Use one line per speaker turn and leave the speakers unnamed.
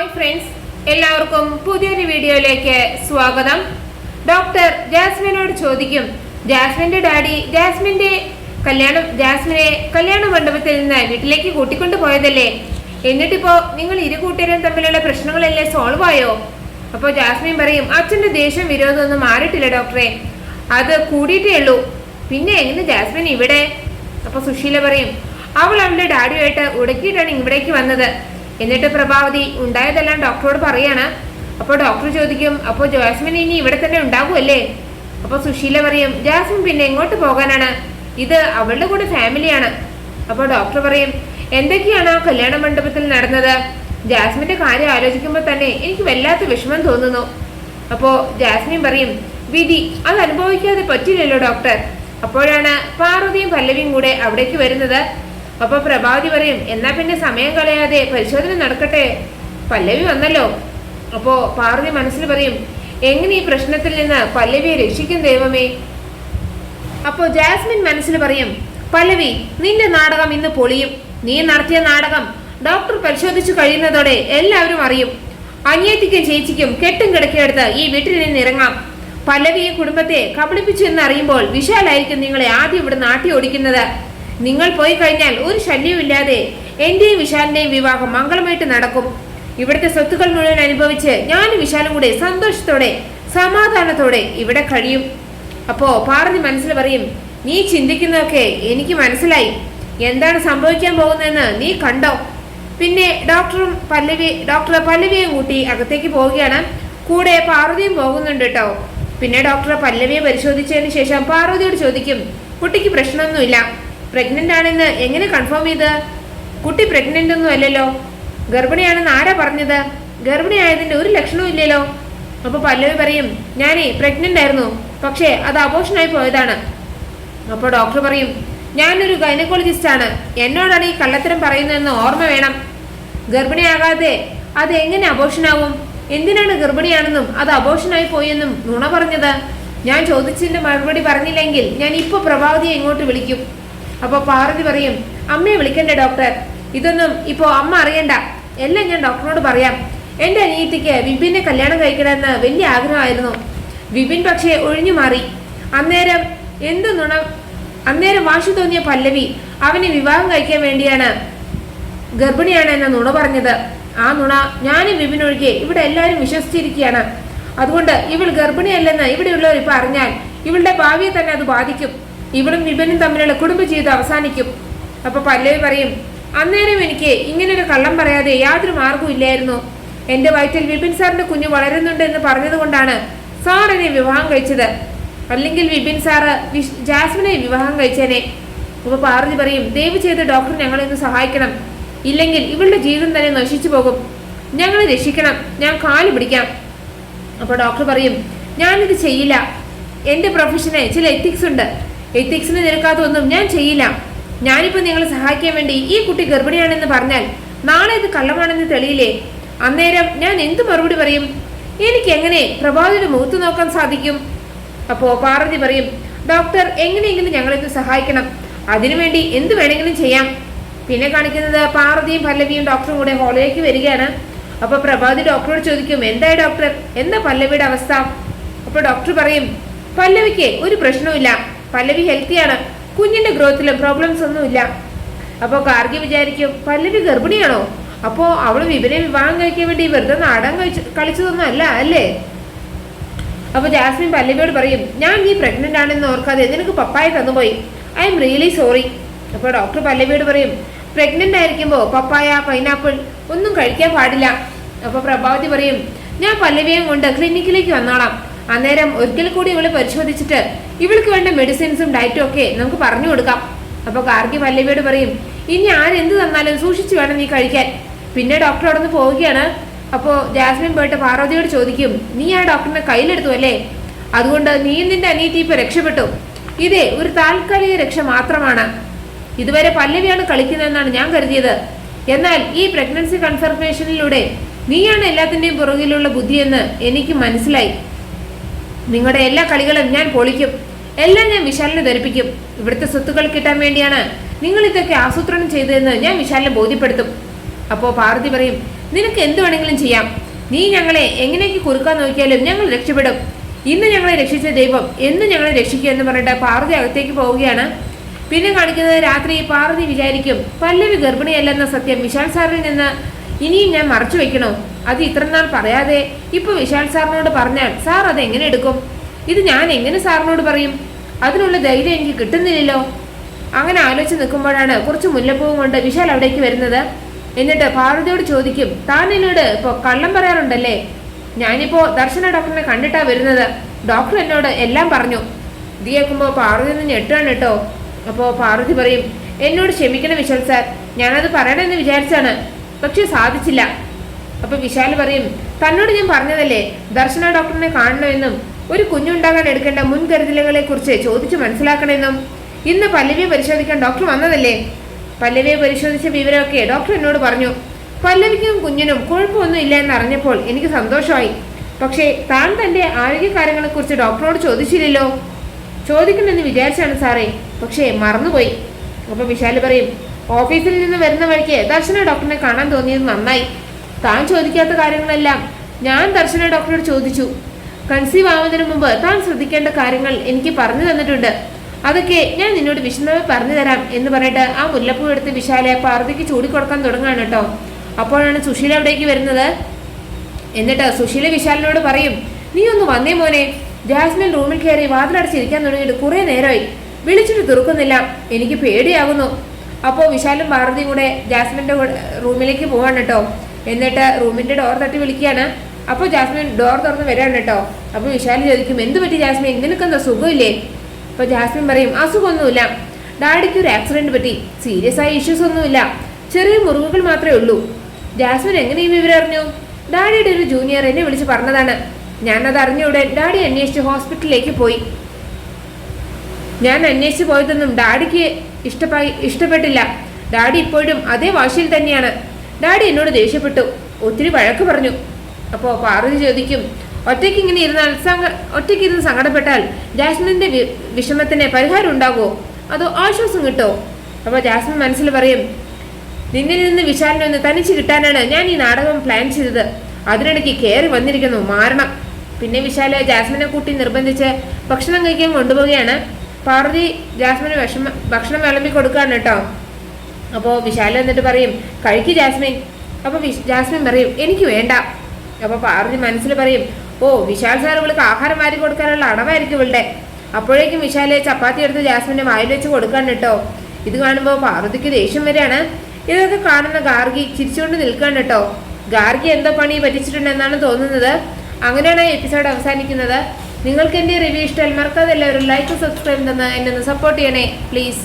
Hi friends എല്ലാവർക്കും പുതിയൊരു വീഡിയോയിലേക്ക് സ്വാഗതം. ഡോക്ടർ ജാസ്മിനോട് ചോദിക്കും ജാസ്മിന്റെ ഡാഡി ജാസ്മിന്റെ കല്യാണം ജാസ്മിനെ കല്യാണ മണ്ഡപത്തിൽ നിന്ന് വീട്ടിലേക്ക് കൂട്ടിക്കൊണ്ടു പോയതല്ലേ? എന്നിട്ടിപ്പോ നിങ്ങൾ ഇരു കൂട്ടരും തമ്മിലുള്ള പ്രശ്നങ്ങളല്ലേ സോൾവ് ആയോ? അപ്പോൾ ജാസ്മിൻ പറയും അച്ഛന്റെ ദേഷ്യം വിരോധമൊന്നും മാറിയിട്ടില്ല ഡോക്ടറെ. അത് കൂടിയിട്ടേ ഉള്ളൂ. പിന്നെ എങ്ങനെ ജാസ്മിൻ ഇവിടെ? അപ്പോൾ സുശീല പറയും അവൾ അവളുടെ ഡാഡിയുമായിട്ട് ഉടക്കിയിട്ടാണ് ഇവിടേക്ക് വന്നത്. എന്നിട്ട് പ്രഭാവതി ഉണ്ടായതെല്ലാം ഡോക്ടറോട് പറയാണ്. അപ്പോൾ ഡോക്ടർ ചോദിക്കും അപ്പോൾ ജാസ്മിൻ ഇനി ഇവിടെ തന്നെ ഉണ്ടാകുമല്ലേ അപ്പോൾ സുശീല പറയും ജാസ്മിൻ പിന്നെ എങ്ങോട്ട് പോകാനാണ്? ഇത് അവളുടെ കൂടെ ഫാമിലിയാണ് അപ്പോൾ ഡോക്ടർ പറയും എന്തൊക്കെയാണ് ആ കല്യാണ മണ്ഡപത്തിൽ നടന്നത്? ജാസ്മിന്റെ കാര്യം ആലോചിക്കുമ്പോൾ തന്നെ എനിക്ക് വല്ലാത്ത വിഷമം തോന്നുന്നു. അപ്പോൾ ജാസ്മിൻ പറയും വിധി അത് അനുഭവിക്കാതെ പറ്റില്ലല്ലോ ഡോക്ടർ അപ്പോഴാണ് പാർവതിയും പല്ലവിയും കൂടെ അവിടേക്ക് വരുന്നത്. അപ്പൊ പ്രഭാതി പറയും എന്നാ പിന്നെ സമയം കളയാതെ പരിശോധന നടക്കട്ടെ? പല്ലവി വന്നല്ലോ. അപ്പോ പാർവതി മനസ്സിൽ പറയും എങ്ങനെ ഈ പ്രശ്നത്തിൽ നിന്ന് പല്ലവിയെ രക്ഷിക്കും ദൈവമേ? അപ്പോ ജാസ്മിൻ മനസ്സിൽ പറയും പല്ലവി നിന്റെ നാടകം ഇന്ന് പൊളിയും. നീ നടത്തിയ നാടകം ഡോക്ടർ പരിശോധിച്ചു കഴിയുന്നതോടെ എല്ലാവരും അറിയും. അനിയത്തിക്കും ചേച്ചിക്കും കെട്ടും കിടക്കെടുത്ത് ഈ വീട്ടിൽ നിന്ന് ഇറങ്ങാം. പല്ലവിയെ കുടുംബത്തെ കബളിപ്പിച്ചു എന്ന് അറിയുമ്പോൾ വിശാലായിരിക്കും നിങ്ങളെ ആദ്യം ഇവിടെ നാട്ടി ഓടിക്കുന്നത്. നിങ്ങൾ പോയി കഴിഞ്ഞാൽ ഒരു ശല്യമില്ലാതെ എന്റെയും വിശാലിന്റെയും വിവാഹം മംഗളമായിട്ട് നടക്കും. ഇവിടുത്തെ സ്വത്തുക്കൾ മുഴുവൻ അനുഭവിച്ച് ഞാനും വിശാലും കൂടെ സന്തോഷത്തോടെ സമാധാനത്തോടെ ഇവിടെ കഴിയും. അപ്പോ പാർവതി മനസ്സിൽ പറയും നീ ചിന്തിക്കുന്നതൊക്കെ എനിക്ക് മനസ്സിലായി. എന്താണ് സംഭവിക്കാൻ പോകുന്നതെന്ന് നീ കണ്ടോ? പിന്നെ ഡോക്ടറും പല്ലവി ഡോക്ടർ പല്ലവിയും കൂട്ടി അകത്തേക്ക് പോവുകയാണ്. കൂടെ പാർവതിയും പോകുന്നുണ്ട് കേട്ടോ. പിന്നെ ഡോക്ടർ പല്ലവിയെ പരിശോധിച്ചതിന് ശേഷം പാർവതിയോട് ചോദിക്കും കുട്ടിക്ക് പ്രശ്നമൊന്നുമില്ല. പ്രഗ്നന്റ് ആണെന്ന് എങ്ങനെ കൺഫേം ചെയ്ത്? കുട്ടി പ്രഗ്നന്റ് ഒന്നും അല്ലല്ലോ. ഗർഭിണിയാണെന്ന് ആരാ പറഞ്ഞത്? ഗർഭിണിയായതിന്റെ ഒരു ലക്ഷണവും ഇല്ലല്ലോ. അപ്പൊ പല്ലവി പറയും ഞാനേ പ്രഗ്നന്റ് ആയിരുന്നു. പക്ഷേ അത് അബോഷനായി പോയതാണ്. അപ്പോൾ ഡോക്ടർ പറയും ഞാനൊരു ഗൈനക്കോളജിസ്റ്റ് ആണ്. എന്നോടാണ് ഈ കള്ളത്തരം പറയുന്നതെന്ന് ഓർമ്മ വേണം. ഗർഭിണിയാകാതെ അത് എങ്ങനെ അബോഷനാവും എന്തിനാണ് ഗർഭിണിയാണെന്നും അത് അബോഷനായി പോയെന്നും നുണ പറഞ്ഞത്? ഞാൻ ചോദിച്ചതിന്റെ മറുപടി പറഞ്ഞില്ലെങ്കിൽ ഞാൻ ഇപ്പൊ പ്രഭാവതിയെ ഇങ്ങോട്ട് വിളിക്കും. അപ്പൊ പാർവതി പറയും അമ്മയെ വിളിക്കണ്ടേ ഡോക്ടർ ഇതൊന്നും ഇപ്പോ അമ്മ അറിയണ്ട. എല്ലാം ഞാൻ ഡോക്ടറിനോട് പറയാം. എന്റെ അനിയത്തിക്ക് വിപിനെ കല്യാണം കഴിക്കണമെന്ന് വലിയ ആഗ്രഹമായിരുന്നു. വിപിൻ പക്ഷേ ഒഴിഞ്ഞു മാറി. അന്നേരം എന്ത് നുണ അന്നേരം വാശി തോന്നിയ പല്ലവി അവനെ വിവാഹം കഴിക്കാൻ വേണ്ടിയാണ് ഗർഭിണിയാണ് എന്ന നുണ പറഞ്ഞത്. ആ നുണ ഞാനും വിപിൻ ഒഴികെ ഇവിടെ എല്ലാവരും വിശ്വസിച്ചിരിക്കുകയാണ്. അതുകൊണ്ട് ഇവൾ ഗർഭിണിയല്ലെന്ന് ഇവിടെയുള്ളവർ ഇപ്പൊ അറിഞ്ഞാൽ ഇവളുടെ ഭാവിയെ തന്നെ അത് ബാധിക്കും. ഇവളും വിപനും തമ്മിലുള്ള കുടുംബജീവിതം അവസാനിക്കും. അപ്പൊ പല്ലവി പറയും അന്നേരം എനിക്ക് ഇങ്ങനൊരു കള്ളം പറയാതെ യാതൊരു മാർഗവും ഇല്ലായിരുന്നു. എന്റെ വയറ്റിൽ വിപിൻ സാറിന്റെ കുഞ്ഞ് വളരുന്നുണ്ട് എന്ന് പറഞ്ഞതുകൊണ്ടാണ് സാർ എന്നെ വിവാഹം കഴിച്ചത്. അല്ലെങ്കിൽ വിപിൻ സാറ് ജാസ്മിനെ വിവാഹം കഴിച്ചേനെ. അപ്പൊ പാർവതി പറയും ദയവ് ചെയ്ത് ഡോക്ടർ ഞങ്ങളെ ഒന്ന് സഹായിക്കണം. ഇല്ലെങ്കിൽ ഇവളുടെ ജീവിതം തന്നെ നശിച്ചു പോകും. ഞങ്ങളെ രക്ഷിക്കണം. ഞാൻ കാൽ പിടിക്കാം. അപ്പോൾ ഡോക്ടർ പറയും ഞാനിത് ചെയ്യില്ല. എന്റെ പ്രൊഫഷന് ചില എത്തിക്സ് ഉണ്ട്. എത്തിക്സിന് നിരക്കാത്തൊന്നും ഞാൻ ചെയ്യില്ല. ഞാനിപ്പോൾ നിങ്ങളെ സഹായിക്കാൻ വേണ്ടി ഈ കുട്ടി ഗർഭിണിയാണെന്ന് പറഞ്ഞാൽ നാളെ ഇത് കള്ളമാണെന്ന് തെളിയില്ലേ? അന്നേരം ഞാൻ എന്ത് മറുപടി പറയും? എനിക്ക് എങ്ങനെ പ്രഭാതിയുടെ മുഖത്ത് നോക്കാൻ സാധിക്കും? അപ്പോ പാർവതി പറയും ഡോക്ടർ എങ്ങനെയെങ്കിലും ഞങ്ങളിത് സഹായിക്കണം. അതിനുവേണ്ടി എന്ത് വേണമെങ്കിലും ചെയ്യാം. പിന്നെ കാണിക്കുന്നത് പാർവതിയും പല്ലവിയും ഡോക്ടറും കൂടെ ഹോളിലേക്ക് വരികയാണ്. അപ്പൊ പ്രഭാതി ഡോക്ടറോട് ചോദിക്കും എന്തായി ഡോക്ടർ? എന്താ പല്ലവിയുടെ അവസ്ഥ? അപ്പൊ ഡോക്ടർ പറയും പല്ലവിക്ക് ഒരു പ്രശ്നവുമില്ല. പല്ലവി ഹെൽത്തിയാണ് കുഞ്ഞിന്റെ ഗ്രോത്തിൽ പ്രോബ്ലംസ് ഒന്നും ഇല്ല. അപ്പൊ കാർഗി വിചാരിക്കും പല്ലവി ഗർഭിണിയാണോ? അപ്പോ അവൾ വിവരെ വിവാഹം കഴിക്കാൻ വേണ്ടി വെറുതെ നാടൻ കഴിച്ച് കളിച്ചതൊന്നും അല്ല അല്ലേ? അപ്പൊ ജാസ്മിൻ പല്ലവിയോട് പറയും ഞാൻ നീ പ്രഗ്നന്റ് ആണെന്ന് ഓർക്കാതെ നിനക്ക് പപ്പായ തന്നുപോയി ഐ എം റിയലി സോറി അപ്പൊ ഡോക്ടർ പല്ലവിയോട് പറയും പ്രഗ്നന്റ് ആയിരിക്കുമ്പോൾ പപ്പായ പൈനാപ്പിൾ ഒന്നും കഴിക്കാൻ പാടില്ല. അപ്പൊ പ്രഭാവതി പറയും ഞാൻ പല്ലവിയും കൊണ്ട് ക്ലിനിക്കിലേക്ക് വന്നോളാം. അന്നേരം ഒരിക്കൽ കൂടി ഇവളെ പരിശോധിച്ചിട്ട് ഇവൾക്ക് വേണ്ട മെഡിസിൻസും ഡയറ്റും ഒക്കെ നമുക്ക് പറഞ്ഞു കൊടുക്കാം. അപ്പോൾ കാർഗി പല്ലവിയോട് പറയും ഇനി ആരെന്ത് തന്നാലും സൂക്ഷിച്ചു വേണം നീ കഴിക്കാൻ. പിന്നെ ഡോക്ടർ അവിടെ നിന്ന് പോവുകയാണ്. അപ്പോ ജാസ്മിൻ പോയിട്ട് പാർവതിയോട് ചോദിക്കും നീ ആ ഡോക്ടറിനെ കയ്യിലെടുത്തു അല്ലേ? അതുകൊണ്ട് നീ നിന്റെ അനിയത്തി ഇപ്പൊ രക്ഷപ്പെട്ടു. ഇതേ ഒരു താൽക്കാലിക രക്ഷ മാത്രമാണ്. ഇതുവരെ പല്ലവിയാണ് കളിക്കുന്നതെന്നാണ് ഞാൻ കരുതിയത്. എന്നാൽ ഈ പ്രഗ്നൻസി കൺഫർമേഷനിലൂടെ നീയാണ് എല്ലാത്തിന്റെയും പുറകിലുള്ള ബുദ്ധിയെന്ന് എനിക്ക് മനസ്സിലായി. നിങ്ങളുടെ എല്ലാ കളികളും ഞാൻ പൊളിക്കും. എല്ലാം ഞാൻ വിശാലിനെ ധരിപ്പിക്കും. ഇവിടുത്തെ സ്വത്തുക്കൾ കിട്ടാൻ വേണ്ടിയാണ് നിങ്ങൾ ഇതൊക്കെ ആസൂത്രണം ചെയ്തതെന്ന് ഞാൻ വിശാലിനെ ബോധ്യപ്പെടുത്തും. അപ്പോൾ പാർവതി പറയും നിനക്ക് എന്ത് വേണമെങ്കിലും ചെയ്യാം. നീ ഞങ്ങളെ എങ്ങനെയൊക്കെ കുറുക്കാൻ നോക്കിയാലും ഞങ്ങൾ രക്ഷപ്പെടും. ഇന്ന് ഞങ്ങളെ രക്ഷിച്ച ദൈവം എന്ന് ഞങ്ങളെ രക്ഷിക്കുക എന്ന് പറഞ്ഞിട്ട് പാർവതി അകത്തേക്ക് പോവുകയാണ്. പിന്നെ കാണിക്കുന്നത് രാത്രി പാർവതി വിചാരിക്കും പല്ലവി ഗർഭിണിയല്ലെന്ന സത്യം വിശാൽ സാറിൽ നിന്ന് ഇനിയും ഞാൻ മറച്ചു വെക്കണോ അത് ഇത്ര നാൾ പറയാതെ ഇപ്പൊ വിശാൽ സാറിനോട് പറഞ്ഞാൽ സാർ അത് എങ്ങനെ എടുക്കും? ഇത് ഞാൻ എങ്ങനെ സാറിനോട് പറയും? അതിനുള്ള ധൈര്യം എനിക്ക് കിട്ടുന്നില്ലല്ലോ. അങ്ങനെ ആലോചിച്ച് നിൽക്കുമ്പോഴാണ് കുറച്ച് മുല്ലപ്പൂവും കൊണ്ട് വിശാൽ അവിടേക്ക് വരുന്നത്. എന്നിട്ട് പാർവതിയോട് ചോദിക്കും താൻ എന്നോട് ഇപ്പോൾ കള്ളം പറയാറുണ്ടല്ലേ? ഞാനിപ്പോൾ ദർശന ഡോക്ടറിനെ കണ്ടിട്ടാ വരുന്നത്. ഡോക്ടർ എന്നോട് എല്ലാം പറഞ്ഞു. ഇത് കേൾക്കുമ്പോൾ പാർവതി ഒന്ന് ഞെട്ടാണ് കേട്ടോ. അപ്പോൾ പാർവതി പറയും എന്നോട് ക്ഷമിക്കണം വിശാൽ സാർ. ഞാനത് പറയണമെന്ന് വിചാരിച്ചാണ്. പക്ഷെ സാധിച്ചില്ല. അപ്പൊ വിശാൽ പറയും തന്നോട് ഞാൻ പറഞ്ഞതല്ലേ? ദർശന ഡോക്ടറിനെ കാണണമെന്നും ഒരു കുഞ്ഞുണ്ടാകാൻ എടുക്കേണ്ട മുൻകരുതലുകളെ കുറിച്ച് ചോദിച്ചു മനസ്സിലാക്കണമെന്നും. ഇന്ന് പല്ലവിയെ പരിശോധിക്കാൻ ഡോക്ടർ വന്നതല്ലേ? പല്ലവിയെ പരിശോധിച്ച വിവരമൊക്കെ ഡോക്ടർ എന്നോട് പറഞ്ഞു പല്ലവിക്കും കുഞ്ഞിനും കുഴപ്പമൊന്നും ഇല്ല എന്നറിഞ്ഞപ്പോൾ എനിക്ക് സന്തോഷമായി. പക്ഷേ താൻ തന്റെ ആരോഗ്യകാര്യങ്ങളെക്കുറിച്ച് ഡോക്ടറോട് ചോദിച്ചില്ലല്ലോ? ചോദിക്കണമെന്ന് വിചാരിച്ചാണ് സാറേ പക്ഷേ മറന്നുപോയി. അപ്പോൾ വിശാൽ പറയും ഓഫീസിൽ നിന്ന് വരുന്ന വഴിക്ക് ദർശന ഡോക്ടറിനെ കാണാൻ തോന്നിയത് നന്നായി. താൻ ചോദിക്കാത്ത കാര്യങ്ങളെല്ലാം ഞാൻ ദർശന ഡോക്ടറോട് ചോദിച്ചു. കൺസീവ് ആവുന്നതിന് മുമ്പ് താൻ ശ്രദ്ധിക്കേണ്ട കാര്യങ്ങൾ എനിക്ക് പറഞ്ഞു തന്നിട്ടുണ്ട്. അതൊക്കെ ഞാൻ നിന്നോട് വിശദമായി പറഞ്ഞു തരാം എന്ന് പറഞ്ഞിട്ട് ആ മുല്ലപ്പൂ എടുത്ത് വിശാലെ പാർവതിക്ക് ചൂടിക്കൊടുക്കാൻ തുടങ്ങാണ് കേട്ടോ. അപ്പോഴാണ് സുശീല അവിടേക്ക് വരുന്നത്. എന്നിട്ട് സുശീല വിശാലിനോട് പറയും നീ ഒന്ന് വന്നേ മോനെ. ജാസ്മിൻ റൂമിൽ കയറി വാതിലടച്ചിരിക്കാൻ തുടങ്ങിയിട്ട് കുറേ നേരമായി. വിളിച്ചിട്ട് തുറക്കുന്നില്ല. എനിക്ക് പേടിയാകുന്നു അപ്പോൾ വിശാലും ഭാരതിയും കൂടെ ജാസ്മിന്റെ റൂമിലേക്ക് പോവാണ് കേട്ടോ. എന്നിട്ട് റൂമിന്റെ ഡോർ തട്ടി വിളിക്കുകയാണ്. അപ്പോൾ ജാസ്മിൻ ഡോർ തുറന്ന് വരാണ് കേട്ടോ. അപ്പോൾ വിശാൽ ചോദിക്കും എന്ത് പറ്റി ജാസ്മിൻ? നിനക്കെന്താ സുഖമില്ലേ? അപ്പോൾ ജാസ്മിൻ പറയും അസുഖമൊന്നുമില്ല ഡാഡിക്ക് ഒരു ആക്സിഡന്റ് പറ്റി. സീരിയസ് ആയ ഇഷ്യൂസ് ഒന്നുമില്ല. ചെറിയ മുറിവുകൾ മാത്രമേ ഉള്ളൂ. ജാസ്മിൻ എങ്ങനെ ഈ വിവരം അറിഞ്ഞു? ഡാഡിയുടെ ഒരു ജൂനിയർ എന്നെ വിളിച്ച് പറഞ്ഞതാണ്. ഞാനത് അറിഞ്ഞ ഉടൻ ഡാഡി അന്വേഷിച്ച് ഹോസ്പിറ്റലിലേക്ക് പോയി. ഞാൻ അന്വേഷിച്ച് പോയതൊന്നും ഡാഡിക്ക് ഇഷ്ടപ്പായി ഇഷ്ടപ്പെട്ടില്ല. ഡാഡി ഇപ്പോഴും അതേ വാശിയിൽ തന്നെയാണ്. ഡാഡി എന്നോട് ദേഷ്യപ്പെട്ടു. ഒത്തിരി വഴക്ക് പറഞ്ഞു. അപ്പോൾ പാർവതി ചോദിക്കും ഒറ്റയ്ക്ക് ഇങ്ങനെ ഇരുന്നാൽ സങ്ക ഒറ്റയ്ക്ക് ഇരുന്ന് സങ്കടപ്പെട്ടാൽ ജാസ്മിന്റെ വിഷമത്തിന് പരിഹാരം ഉണ്ടാകുമോ അതോ ആശ്വാസം കിട്ടോ? അപ്പോൾ ജാസ്മിൻ മനസ്സിൽ പറയും നിന്നിൽ നിന്ന് വിശാലിനെ ഒന്ന് തനിച്ച് കിട്ടാനാണ് ഞാൻ ഈ നാടകം പ്ലാൻ ചെയ്തത്. അതിനിടയ്ക്ക് കയറി വന്നിരിക്കുന്നു മാറണം. പിന്നെ വിശാൽ ജാസ്മിനെ കൂട്ടി നിർബന്ധിച്ച് ഭക്ഷണം കഴിക്കാൻ കൊണ്ടുപോവുകയാണ്. പാർവതി ജാസ്മിന് വിഷമ ഭക്ഷണം വിളമ്പി കൊടുക്കുകയാണ് കേട്ടോ. അപ്പോൾ വിശാൽ എന്നിട്ട് പറയും കഴിക്ക് ജാസ്മിൻ. അപ്പോൾ ജാസ്മിൻ പറയും എനിക്ക് വേണ്ട. അപ്പോൾ പാർവതി മനസ്സിൽ പറയും ഓ വിശാൽ സാർ ഇവൾക്ക് ആഹാരം വാരി കൊടുക്കാനുള്ള അടവായിരിക്കും ഇവളുടെ. അപ്പോഴേക്കും വിശാലെ ചപ്പാത്തി എടുത്ത് ജാസ്മിന്റെ വായിൽ വെച്ച് കൊടുക്കാൻ കേട്ടോ. ഇത് കാണുമ്പോൾ പാർവതിക്ക് ദേഷ്യം വരെയാണ് ഇതൊക്കെ കാണുന്ന ഗാർഗി ചിരിച്ചുകൊണ്ട് നിൽക്കാൻ കേട്ടോ. ഗാർഗി എന്തോ പണി പറ്റിച്ചിട്ടുണ്ടെന്നാണ് തോന്നുന്നത്. അങ്ങനെയാണ് എപ്പിസോഡ് അവസാനിക്കുന്നത്. നിങ്ങൾക്ക് എന്റെ റിവ്യൂ ഇഷ്ടം മറക്കാതെ എല്ലാവരും ലൈക്ക് സബ്സ്ക്രൈബ് തന്ന് എന്നെ ഒന്ന് സപ്പോർട്ട് ചെയ്യണേ പ്ലീസ്